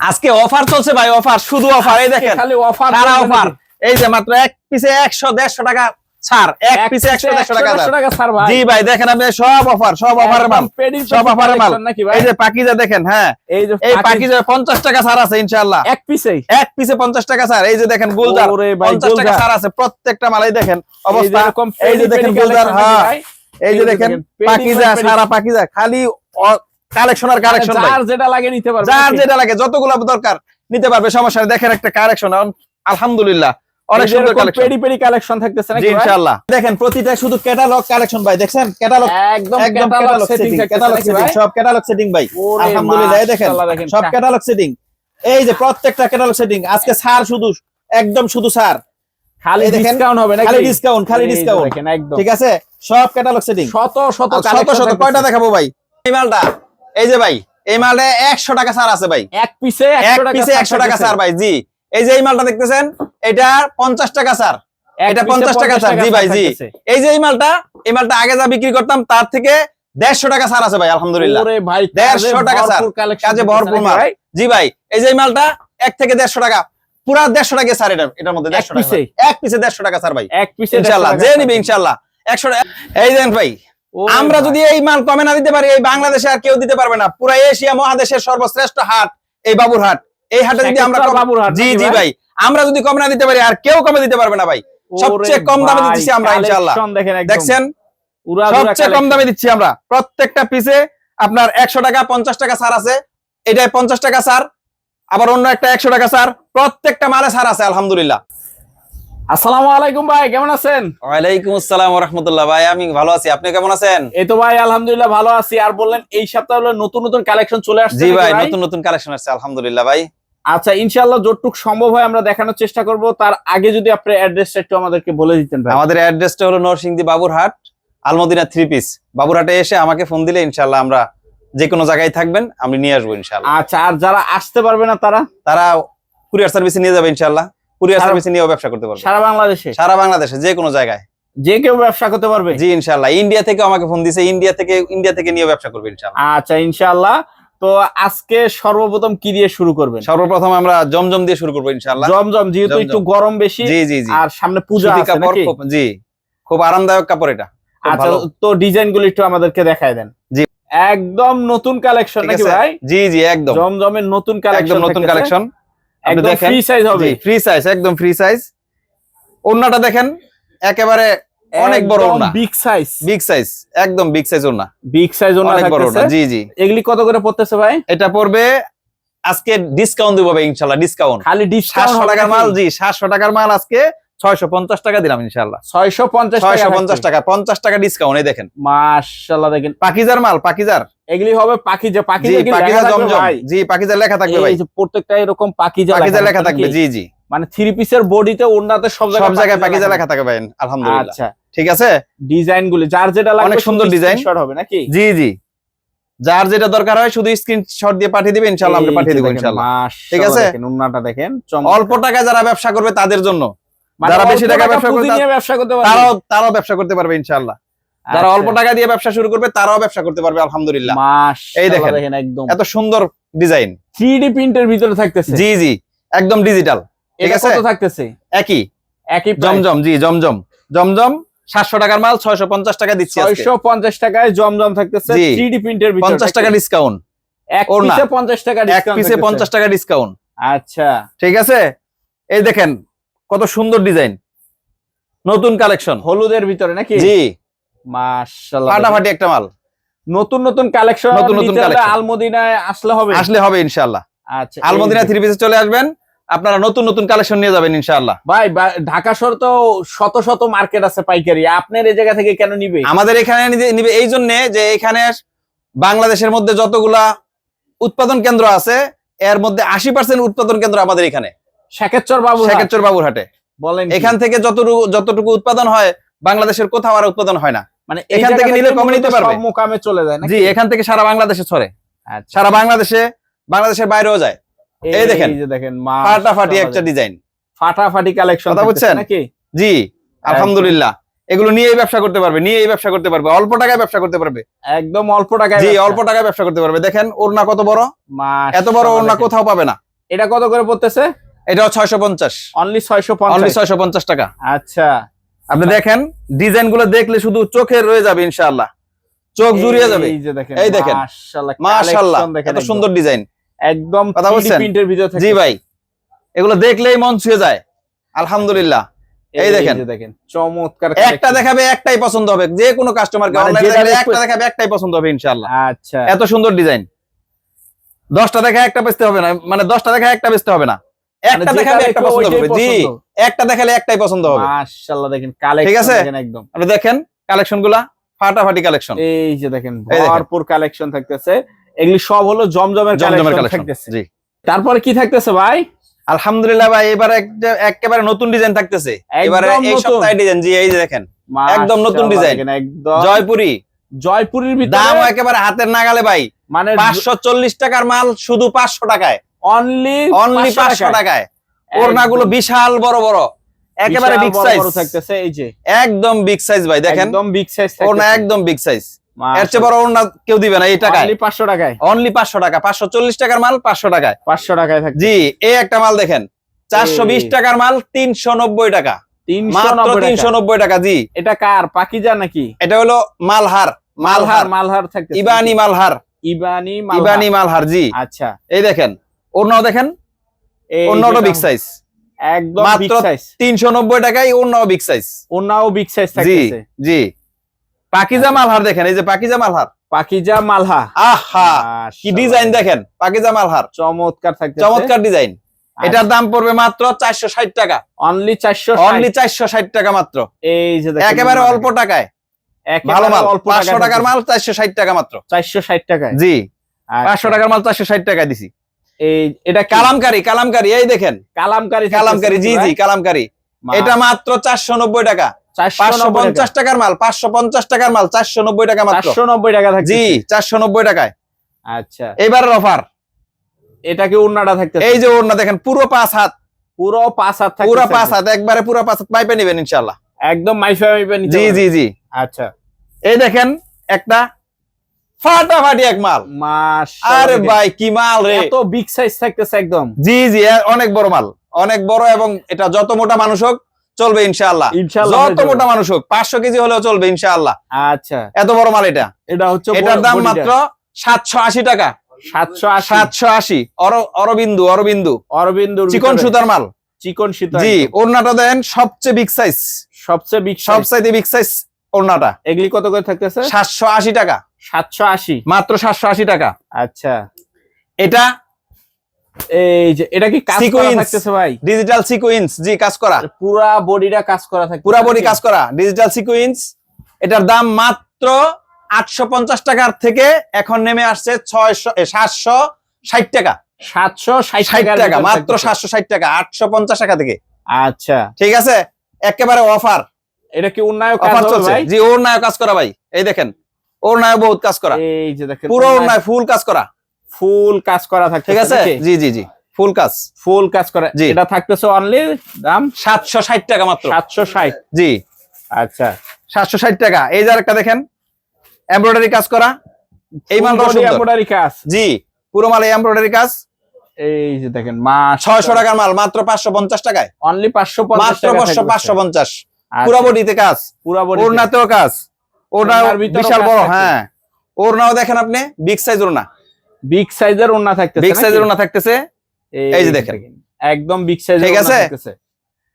আজকে অফার চলছে ভাই অফার শুধু অফার এই দেখেন খালি অফার সারা অফার এই যে মাত্র এক পিসে একশো দেড়শো টাকা ছাড় এক পিসে একশো দেড়শো টাকা ছাড়। টাকা স্যার ভাই। জি ভাই দেখেন আপনি সব অফার সব অফারের মাল সব অফারের মাল। এই যে পাকিজা দেখেন হ্যাঁ এই যে এই পাকিজা পঞ্চাশ টাকা ছাড় আছে ইনশাআল্লাহ। এক পিসেই এক পিসে পঞ্চাশ টাকা ছাড় এই যে দেখেন গুলজার ওরে ভাই, পঞ্চাশ টাকা ছাড় আছে প্রত্যেকটা মালাই দেখেন অবস্থা। এই যে দেখেন গুলজার হ্যাঁ। এই যে দেখেন পাকিজা পেডি। সারা পাকিজা খালি কালেকশন আর কালেকশন ভাই। যার যেটা লাগে নিতে পারবে যার নাকি? যেটা লাগে যতগুলো দরকার নিতে পারবে সমস্যা দেখেন একটা কালেকশন আলহামদুলিল্লাহ। অনেক সুন্দর কালেকশন পেডি পেডি কালেকশন থাকতেছে জি নাকি ইনশাআল্লাহ। দেখেন প্রতিটা শুধু ক্যাটালগ কালেকশন ভাই দেখছেন? ক্যাটালগ একদম একদম catalogue catalogue setting setting catalogue setting সব ক্যাটালগ সেটিং ভাই। আলহামদুলিল্লাহ দেখেন সব ক্যাটালগ সেটিং এই যে প্রত্যেকটা ক্যাটালগ সেটিং আজকে সার শুধু একদম শুধু সার খালি ডিসকাউন্ট হবে নাকি? খালি ডিসকাউন্ট খালি ডিসকাউন্ট ঠিক আছে? সব ক্যাটালগ সেটিং শত শত শত শত কয়টা দেখাবো ভাই? এই মালটা। এই যে ভাই এই মালটা একশো টাকা সার আছে ভাই। এক পিসে এক পিসে একশো টাকা। স্যার ভাই জি। এই যে এই মালটা দেখতেছেন এটা পঞ্চাশ টাকা এক এটা 50 টাকা স্যার, জি ভাই, জি। এই যে এই মালটা এই মালটা আগে যা বিক্রি করতাম তার থেকে দেড়শো টাকা স্যার আছে ভাই আলহামদুলিল্লাহ। ভাই দেড়শো টাকা collection কাজে ভরপুর মাল। জি ভাই এই যে এই মালটা এক থেকে দেড়শো টাকা। পুরা দেড়শো টাকা স্যার এটা এটার মধ্যে দেড়শো টাকা এক পিসে দেড়শো টাকা স্যার ভাই। এক পিসে ইনশাল্লাহ যে নিবে ইনশাল্লাহ। একশো টাকা এই দেন ভাই আমরা যদি এই মাল কমে না দিতে পারি এই বাংলাদেশে আর কেউ দিতে পারবে না। পুরো এশিয়া মহাদেশের সর্বশ্রেষ্ঠ হাট এই বাবুর হাট। এই হাটে যদি আমরা জি জি ভাই? আমরা যদি কমে না দিতে পারি আর কেউ কমে দিতে পারবে না ভাই। সবচেয়ে কম দামে দিচ্ছি আমরা ইনশাআল্লাহ। দেখেন দেখছেন? সবচেয়ে কম দামে দিচ্ছি আমরা। প্রত্যেকটা পিসে আপনার একশো টাকা পঞ্চাশ টাকা সার আছে। এটাই পঞ্চাশ টাকা ছাড়। আবার অন্য একটা একশো টাকা ছাড়। প্রত্যেকটা মালে সার আছে আলহামদুলিল্লাহ। আসসালামু আলাইকুম ভাই কেমন আছেন? ওয়ালাইকুম আসসালাম রহমতুল্লাহ ভাই আমি ভালো আছি। আপনি কেমন আছেন? এই তো ভাই আলহামদুলিল্লাহ ভালো আছি। আর বললেন এই সপ্তাহে নতুন নতুন কালেকশন চলে আসছে জি ভাই নতুন নতুন কালেকশন আসছে আলহামদুলিল্লাহ ভাই। আচ্ছা ইনশাআল্লাহ যতটুক সম্ভব হয় আমরা দেখানোর চেষ্টা করব। তার আগে যদি আপনি অ্যাড্রেসটা একটু আমাদেরকে বলে দিতেন ভাই। আমাদের অ্যাড্রেসটা হলো নরসিংদী বাবুরহাট আলমদিনা থ্রি পিস বাবুরহাটে এসে আমাকে ফোন দিলে ইনশাল্লাহ আমরা যে কোনো জায়গায় থাকবেন আমি নিয়ে আসব ইনশাল্লাহ আচ্ছা আর যারা আসতে পারবে না তারা? তারা কুরিয়ার সার্ভিসে নিয়ে যাবে ইনশাল্লাহ কুরিয়ার সারা- সার্ভিসে নিয়েও ব্যবসা করতে পারবে। সারা বাংলাদেশে? সারা বাংলাদেশে যে কোনো জায়গায়। যে কেউ ব্যবসা করতে পারবে? জি ইন্ডিয়া থেকে আমাকে ফোন দিছে ইন্ডিয়া থেকে ইন্ডিয়া থেকে নিয়েও ব্যবসা করবে আচ্ছা ইনশাআল্লাহ। তো আজকে সর্বপ্রথম কি দিয়ে শুরু করবেন? সর্বপ্রথম আমরা জমজম দিয়ে শুরু করব জমজম যেহেতু একটু গরম বেশি জি জি জি। আর সামনে পূজা আছে নাকি? জি খুব আরামদায়ক কাপড় এটা। আচ্ছা তো ডিজাইনগুলো একটু আমাদেরকে দেখায় দেন। জি। একদম নতুন কালেকশন নাকি ভাই? জি জি একদম। জমজমের নতুন কালেকশন একদম নতুন কালেকশন। দেখেন। ফ্রি সাইজ হবে। ফ্রি সাইজ একদম ফ্রি সাইজ ওন্নাটা দেখেন একেবারে অনেক বড় বিগ সাইজ বিগ সাইজ একদম বিগ সাইজ ওন্না বিগ সাইজ ওনা অনেক বড় ওন্না জি জি। এগুলি কত করে পড়তেছে ভাই? এটা পড়বে আজকে ডিসকাউন্ট দিব ভাই ইনশাআল্লাহ ডিসকাউন্ট খালি ডিসকাউন্ট টাকার মাল জি সাতশো টাকার মাল আজকে ছয়শো পঞ্চাশ টাকা দিলাম ইনশাআল্লাহ 650 টাকা পঞ্চাশ টাকা পঞ্চাশ টাকা ডিসকাউন্ট এই দেখেন। মাশাআল্লাহ দেখেন। পাকিজার মাল পাকিজার। এগুলি হবে পাখি যে পাখি জি যে পাকিজা জমজম। জি পাকিজার লেখা থাকবে ভাই। যে প্রত্যেকটা এরকম পাকিজা পাকিজা লেখা থাকবে। জি জি। মানে থ্রি পিসের বডিতে ওড়নাতে সব জায়গায় সব জায়গায় পাকিজা লেখা থাকবে ভাই আলহামদুলিল্লাহ। আচ্ছা। ঠিক আছে? ডিজাইন গুলি যার যেটা লাগবে অনেক সুন্দর design। শর্ট হবে নাকি? জি জি। যার যেটা দরকার হয় শুধু স্ক্রিনশট দিয়ে পাঠিয়ে দিবে ইনশাআল্লাহ আমরা পাঠিয়ে দেবো ইনশাআল্লাহ। ঠিক আছে? দেখেন উন্নাটা দেখেন অল্প টাকায় যারা ব্যবসা করবে তাদের জন্য। মানে যারা বেশি টাকা ব্যবসা করবে তারাও তারাও ব্যবসা করতে পারবে ইনশাআল্লাহ। যারা আচ্ছা। অল্প টাকা দিয়ে ব্যবসা শুরু করবে তারাও ব্যবসা করতে পারবে আলহামদুলিল্লাহ। এই দেখেন। একদম। এত সুন্দর ডিজাইন। 3D প্রিন্টের ভিতরে থাকতেছে। জি জি একদম ডিজিটাল। ঠিক আছে? থাকতেছে? একই। একই জমজম জি জমজম। জমজম সাতশো টাকার মাল ছয়শো পঞ্চাশ টাকা দিচ্ছি আজকে। 650 টাকায় জমজম থাকতেছে জি। 3D প্রিন্টের ভিতরে পঞ্চাশ টাকা ডিসকাউন্ট এক। পিসে 50 টাকা এক পিসে পঞ্চাশ টাকা ডিসকাউন্ট আচ্ছা। ঠিক আছে? এই দেখেন কত সুন্দর ডিজাইন। নতুন কালেকশন হলুদের ভিতরে নাকি? জি। মাশাআল্লাহ। ফাটাফাটি একটা মাল। নতুন নতুন কালেকশন নতুন নতুন। আলমদিনায় আসলে হবে? আসলে হবে ইনশাআল্লাহ। আচ্ছা আলমদিনা থ্রি পিসে চলে আসবেন আপনারা নতুন নতুন কালেকশন নিয়ে যাবেন ইনশাআল্লাহ। ভাই ঢাকা শহর তো শত শত মার্কেট আছে পাইকারি। আপনার এই জায়গা থেকে কেন নিবে? আমাদের এখানে নিবে এই জন্য যে এখানে বাংলাদেশের মধ্যে যতগুলা উৎপাদন কেন্দ্র আছে এর মধ্যে আশি পার্সেন্ট উৎপাদন কেন্দ্র আমাদের এখানে। শেখেচ্চর বাবু শেখেরচর বাবুরহাটে। বলেন এখান থেকে যতটুকু যতটুকু উৎপাদন হয় বাংলাদেশের কোথাও আর উৎপাদন হয় না। মানে এখান থেকে নিলে কমে নিতে পারবে। মোকামে চলে যায় জি এখান থেকে সারা বাংলাদেশে ছড়ে। আচ্ছা। সারা বাংলাদেশে বাংলাদেশের বাইরেও যায়। এই দেখেন। যে দেখেন ফাটাফাটি একটা ডিজাইন। ফাটাফাটি কালেকশন কথা বুঝছেন? নাকি? জি আলহামদুলিল্লাহ। এগুলো নিয়েই ব্যবসা করতে পারবে নিয়েই ব্যবসা করতে পারবে অল্প টাকায় ব্যবসা করতে পারবে। একদম অল্প টাকায় জি অল্প টাকায় ব্যবসা করতে পারবে। দেখেন ওড়না কত বড়? এত বড় ওড়না কোথাও পাবে না। এটা কত করে পড়তেছে? ছয়শো পঞ্চাশ। অনলি ছয়শো অনলি পঞ্চাশ ছয়শো পঞ্চাশ টাকা। আচ্ছা। আপনি দেখেন ডিজাইনগুলো দেখলে শুধু চোখে রয়ে যাবে ইনশাআল্লাহ। চোখ জুড়িয়ে যাবে। এই দেখেন মাশাআল্লাহ এত সুন্দর ডিজাইন। একদম কথা বলছেন? জি ভাই এগুলো দেখলেই মন ছুঁয়ে যায়। আলহামদুলিল্লাহ। এই দেখেন। দেখেন চমৎকার একটা দেখাবে একটাই পছন্দ হবে। যে কোনো কাস্টমারকে মানে অনলাইনে যেটা একটা দেখাবে একটাই পছন্দ হবে ইনশাআল্লাহ। আচ্ছা। এত সুন্দর ডিজাইন। দশটা দেখা একটা বেচতে হবে না মানে দশটা দেখা একটা বেচতে হবে না। একটা মানে একটা পছন্দ হবে। জি একটা দেখালে একটাই পছন্দ হবে। মাশাআল্লাহ দেখেন কালেকশন ঠিক আছে? দেখেন একদম। আপনি দেখেন কালেকশনগুলা ফাটাফাটি কালেকশন। এই যে দেখেন ভরপুর কালেকশন থাকতেছে। এগুলি সব হলো জমজমের কালেকশন থাকতেছে। জি। তারপরে কি থাকতেছে ভাই? আলহামদুলিল্লাহ ভাই এবারে একটা- একেবারে নতুন ডিজাইন থাকতেছে। এবারে এই। সপ্তাহে ডিজাইন জি এই যে দেখেন। একদম নতুন ডিজাইন। একদম। জয়পুরি। জয়পুরের ভিতরে দাম একেবারে হাতের নাগালে ভাই। মানে পাঁচশো চল্লিশ টাকার মাল শুধু পাঁচশো টাকায়। অনলি অনলি পাঁচশো টাকায়। ওড়নাগুলো বিশাল বড় বড়। একেবারে বিগ সাইজ থাকতেছে এই যে। একদম বিগ সাইজ ভাই দেখেন। একদম বিগ সাইজ ওড়না একদম বিগ সাইজ এর চেয়ে বড় ওড়না কেউ দিবে না এই টাকায়। অনলি 500 টাকায়। অনলি পাঁচশো টাকা পাঁচশো চল্লিশ টাকার মাল পাঁচশো টাকায়। 500 টাকায় থাকে জি এই একটা মাল দেখেন। চারশো বিশ এই। টাকার মাল তিনশো নব্বই টাকা। মাত্র 390 তিনশো টাকা নব্বই টাকা জি। এটা কার পাকিজা নাকি? এটা হলো মালহার মালহার। মালহার মালহার মালহার ইবানি মালহার। ইবানি মালহার জি। আচ্ছা। এই দেখেন ওড়নাও দেখেন। বিগ সাইজ একদম বিগ মাত্র সাইজ তিনশো নব্বই টাকায় অন্যও বিগ সাইজ বিগ সাইজ জি থাকতেছে। জি। পাকিজা মালহার দেখেন এই যে পাকিজা মালহার। পাকিজা মালহা। আহা কি ডিজাইন দেখেন পাকিজা মালহার। চমৎকার থাকতেছে। চমৎকার ডিজাইন এটার দাম পড়বে মাত্র চারশো ষাট টাকা। অনলি 400 অনলি চারশো ষাট টাকা মাত্র। এই যে একেবারে অল্প টাকায়। একেবারে ভালো মাল। পাঁচশো টাকার মাল চারশো ষাট টাকা মাত্র। 460 টাকায়। জি। আচ্ছা। পাঁচশো টাকার মাল চারশো ষাট টাকা দিছি। এই এটা কালাম কালামকারি কালামকারি এই দেখেন। কালামকারি কালামকারি জি জি কালামকারি। এটা মাত্র চারশো নব্বই টাকা পাঁচশো পঞ্চাশ টাকার মাল পাঁচশো পঞ্চাশ টাকার মাল চারশো নব্বই টাকা চারশো নব্বই টাকা জি চারশো নব্বই টাকায়। আচ্ছা। এইবারের অফার। এটা কি উন্নাটা থাকতে এই যে ওড়না দেখেন পুরো পাঁচ হাত। পুরো পাঁচ হাত পুরো পাঁচ হাত একবারে পুরো পাঁচ হাত পাইপে নেবেন ইনশাল্লাহ একদম মাইফা মাইফা জি জি জি। আচ্ছা। এই দেখেন একটা ফাটাফাটি এক মাল। মাশাআল্লাহ আরে। ভাই কি মাল রে। এত বিগ সাইজ থাকতেছে একদম। জি জি অনেক বড় মাল। অনেক বড় এবং এটা যত মোটা মানুষ হোক চলবে ইনশাআল্লাহ। ইনশাআল্লাহ যত মোটা মানুষ হোক পাঁচশো কেজি হলেও চলবে ইনশাআল্লাহ। আচ্ছা। এত বড় মাল এটা। এটা হচ্ছে এটার দাম মাত্র সাতশো আশি টাকা। সাতশো সাতশো আশি। অরবিন্দু অরবিন্দু। অরবিন্দুর চিকন সুতার মাল। চিকন সুতা জি। ওড়নাটা দেন সবচেয়ে বিগ সাইজ সবচেয়ে বিগ সব সবচাইতে বিগ সাইজ ওড়নাটা। এগুলি কত করে থাকতেছে? সাতশো আশি টাকা। সাতশো আশি। মাত্র সাতশো আশি টাকা। আচ্ছা। এটা এই যে এটা কি কাজ করা থাকতেছে ভাই? ডিজিটাল সিকুইন্স জি কাজ করা। পুরা বডিটা কাজ করা থাকে পুরা বডি কাজ করা। ডিজিটাল সিকুইন্স এটার দাম মাত্র আটশো পঞ্চাশ টাকার থেকে এখন নেমে আসছে ছয়শো সাতশো ষাট টাকা। সাতশো ষাট টাকা মাত্র সাতশো ষাট টাকা আটশো পঞ্চাশ টাকা থেকে। আচ্ছা। ঠিক আছে? একেবারে অফার এটা কি অফার চলছে। ভাই? জি নায়ক কাজ করা ভাই। এই দেখেন ওর নায়ক বহুত কাজ করা। এই যে দেখেন পুরো নায়ক ফুল কাজ করা। ফুল কাজ করা থাকে ঠিক আছে? জি জি জি। ফুল কাজ। ফুল কাজ করা। এটা থাকতেছে অনলি দাম? সাতশো ষাট টাকা মাত্র। সাতশো ষাট। জি। আচ্ছা। সাতশো ষাট টাকা। এই যে একটা দেখেন এমব্রয়ডারি কাজ করা। এই Full body কাজ। জি পুরো মাল এমব্রয়ডারি কাজ। এই যে দেখেন মাস ছয়শো টাকার মাল মাত্র পাঁচশো পঞ্চাশ টাকায়। অনলি পাঁচশো মাত্র পাঁচশো পাঁচশো পঞ্চাশ। আচ্ছা। পুরো বডিতে কাজ। পুরা বডি ওড়নাতেও কাজ। ভিতরেও বিশাল বড়। হ্যাঁ। ওড়নাও দেখেন আপনি বিগ সাইজ ওড়না। বিগ সাইজের ওড়না থাকতেছে বিগ সাইজের ওড়না থাকতেছে। এই যে দেখেন। একদম বিগ সাইজের ঠিক আছে? থাকতেছে।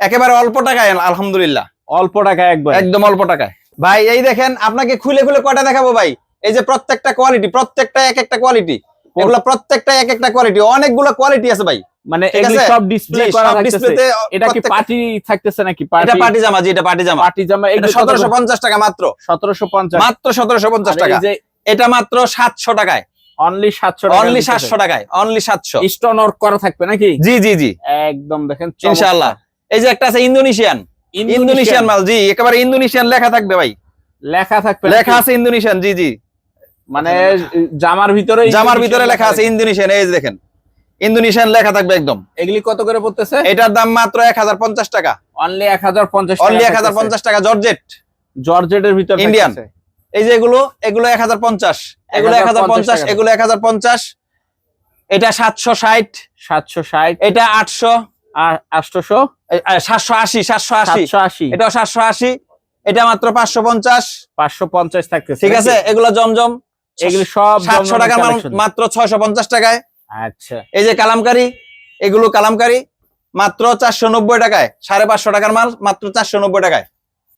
একেবারে অল্প টাকায় আলহামদুলিল্লাহ। অল্প টাকা একবার। একদম অল্প টাকায়। ভাই এই দেখেন আপনাকে খুলে খুলে কয়টা দেখাবো ভাই? এই যে প্রত্যেকটা কোয়ালিটি প্রত্যেকটা এক একটা কোয়ালিটি এগুলো প্রত্যেকটা এক একটা কোয়ালিটি অনেকগুলো কোয়ালিটি আছে ভাই। মানে এগুলি সব ডিসপ্লে করা থাকতেছে। এটা কি পার্টি থাকতেছে নাকি? এটা পার্টি পার্টি জামা জি এটা পার্টি জামা পার্টি জামা এটা সতেরোশো পঞ্চাশ টাকা মাত্র। সতেরোশো পঞ্চাশ। মাত্র সতেরোশো পঞ্চাশ আর এই টাকা। যে এটা মাত্র সাতশো টাকায়। অনলি সাতশো অনলি সাতশো টাকায়। অনলি সাতশো। স্টোন ওয়ার্ক করা থাকবে নাকি? জি জি জি। একদম দেখেন ইনশাআল্লাহ। এই যে একটা আছে ইন্দোনেশিয়ান। ইন্দোনেশিয়ান। মাল জি একেবারে ইন্দোনেশিয়ান লেখা থাকবে ভাই। লেখা থাকবে লেখা আছে ইন্দোনেশিয়ান জি জি। মানে জামার ভিতরে জামার ভিতরে লেখা আছে ইন্দোনেশিয়ান এই যে দেখেন। ইন্দোনেশিয়ান লেখা থাকবে একদম। এগুলি কত করে পড়তেছে? এটার দাম মাত্র এক হাজার পঞ্চাশ টাকা। অনলি এক হাজার পঞ্চাশ অনলি এক হাজার পঞ্চাশ টাকা জর্জেট। জর্জেটের ভিতরে Indian। থাকতেছে। এই যে এগুলো এগুলো এক হাজার পঞ্চাশ। এগুলো এক হাজার পঞ্চাশ 1050 এগুলো এক হাজার পঞ্চাশ। এটা সাতশো ষাট। সাতশো ষাট। এটা আটশো। আর আটশোশো? সাতশো আশি সাতশো আশি। আশি। এটাও সাতশো আশি। এটা মাত্র পাঁচশো পঞ্চাশ। পাঁচশো পঞ্চাশ থাকতেছে। ঠিক আছে? এগুলো জমজম। এগুলো সব সাতশো collection। মাত্র ছয়শো পঞ্চাশ টাকায়। আচ্ছা। এই যে কালামকারি, এগুলো কালামকারি, মাত্র চারশো নব্বই টাকায়, সাড়ে পাঁচশো টাকার মাল, মাত্র চারশো নব্বই টাকায়।